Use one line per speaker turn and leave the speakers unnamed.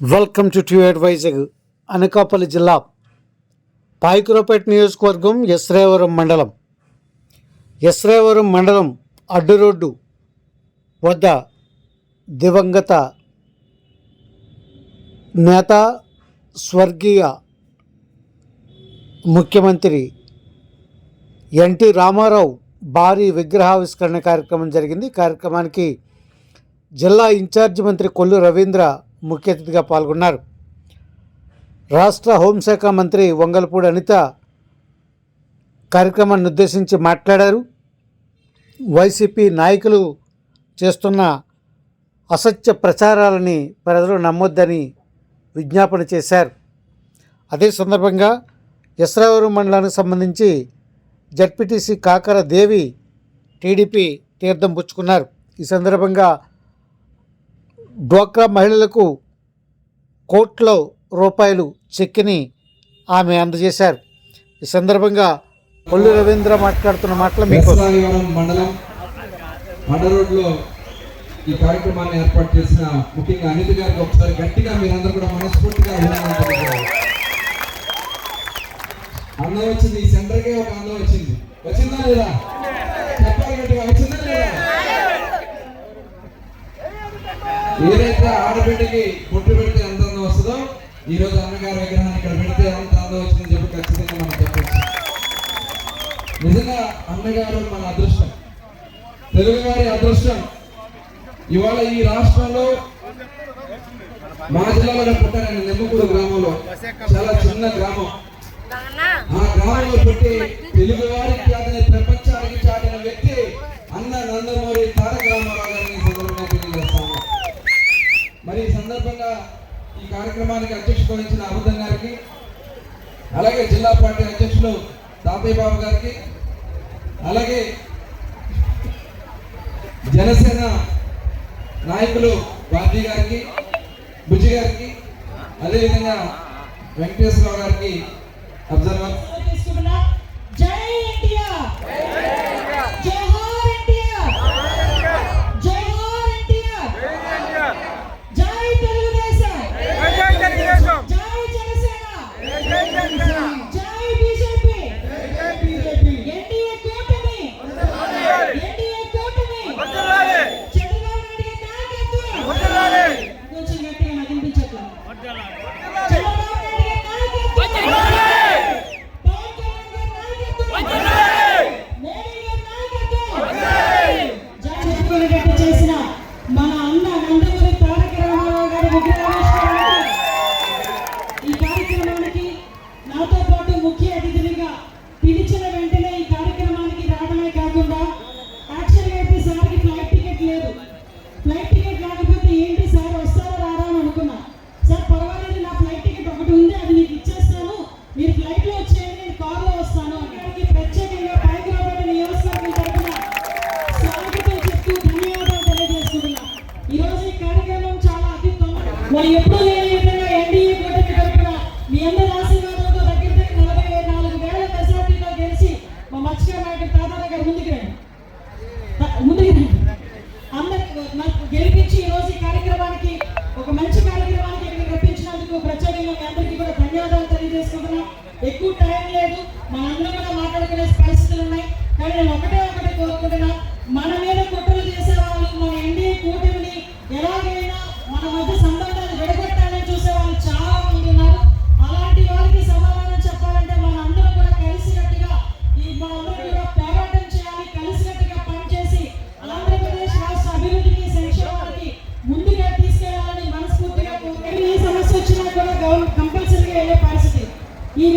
Welcome to ట్యూఎడ్ వైజాగ్ అనకాపల్లి జిల్లా పాయకురపేట నియోజకవర్గం ఎస్రేవరం మండలం. ఎస్రేవరం మండలం అడ్డు రోడ్డు వద్ద దివంగత నేత స్వర్గీయ ముఖ్యమంత్రి ఎన్టీ రామారావు భారీ విగ్రహావిష్కరణ కార్యక్రమం జరిగింది. కార్యక్రమానికి జిల్లా ఇన్ఛార్జి మంత్రి కొల్లు రవీంద్ర ముఖ్య అతిథిగా పాల్గొన్నారు. రాష్ట్ర హోంశాఖ మంత్రి వంగలపూడి అనిత కార్యక్రమాన్ని ఉద్దేశించి మాట్లాడారు. వైసీపీ నాయకులు చేస్తున్న అసత్య ప్రచారాలని ప్రజలు నమ్మొద్దని విజ్ఞాపన చేశారు. అదే సందర్భంగా ఎస్రావరం మండలానికి సంబంధించి జడ్పీటీసీ కాకర దేవి టీడీపీ తీర్థం పుచ్చుకున్నారు. ఈ సందర్భంగా డ్వాక్రా మహిళలకు కోట్ల రూపాయలు చెక్కిని ఆమె అందజేశారు. ఈ సందర్భంగా పొల్లు రవీంద్ర మాట్లాడుతున్న మాటలు మీకు
మండలం మండ ఈ కార్యక్రమాన్ని ఏర్పాటు చేసిన ముఖ్యంగా అనిత గారికి ఒకసారి గట్టిగా మీరందరూ కూడా మనస్ఫూర్తిగా అందం వచ్చింది ఈ సెంటర్కే ఒక అందం వచ్చింది. వచ్చిందా లేదా? చెప్పాలి గట్టిగా వచ్చిందా లేదా ఏదైతే ఆడబిడ్డకి బొట్టు పెడితే ఎంత అందం వస్తుందో ఈ రోజు అన్నగారి విగ్రహాన్ని ఇక్కడ పెడితే ఎంత అందం వచ్చిందని చెప్పి ఖచ్చితంగా మనం చెప్పచ్చు. నిజంగా అన్నగారు మన అదృష్టం. తెలుగువారి అదృష్టం. ఇవాళ ఈ రాష్ట్రంలో మా జిల్లాలో పుట్టారని నెమ్మకూరు గ్రామంలో. చాలా చిన్న గ్రామం. ఆ గ్రామంలో పుట్టి తెలుగు వారి ప్రపంచానికి చాటిన వ్యక్తి అన్న నందమూరి తారక రామారావు మరి ఈ సందర్భంగా ఈ కార్యక్రమానికి అధ్యక్షత వహించిన అబద్ధం గారికి అలాగే జిల్లా పార్టీ అధ్యక్షులు తాతయ్య బాబు గారికి అలాగే జనసేన నాయకులు బాబీ గారికి బుజ్జి గారికి అదేవిధంగా వెంకటేశ్వరరావు గారికి అబ్జర్వర్.
జై ఇండియా! మరి ఎప్పుడూ లేని విధంగా ఎన్డీఏ కూటమి తరఫున మీ అందరి ఆశీర్వాదంతో దగ్గర దగ్గర నలభై నాలుగు వేల మెజార్టీతో గెలిచి మా మత్స్యకార నాయకుడు తాతారా గారు ముందుకు రండి. ముందుకు రండి. అందరికి నాకు గెలిపించి ఈరోజు రోజు ఈ కార్యక్రమానికి ఒక మంచి కార్యక్రమానికి ఇక్కడికి రప్పించినందుకు ప్రత్యేకంగా మీ అందరికీ కూడా ధన్యవాదాలు తెలియజేసుకుంటున్నాం. ఎక్కువ టైం లేదు. మనందరం కూడా మాట్లాడుకునే పరిస్థితులు ఉన్నాయి. కానీ నేను ఒకటే ఒకటే కోరుకుంటున్నా. మన మీద కుట్రలు చేసే వాళ్ళు మన ఎన్డీఏ కూటమిని ఎలాగైనా మన మధ్య వచ్చినా కూడా గవర్నమెంట్ కంపల్సరీగా వెళ్ళే పరిస్థితి ఈ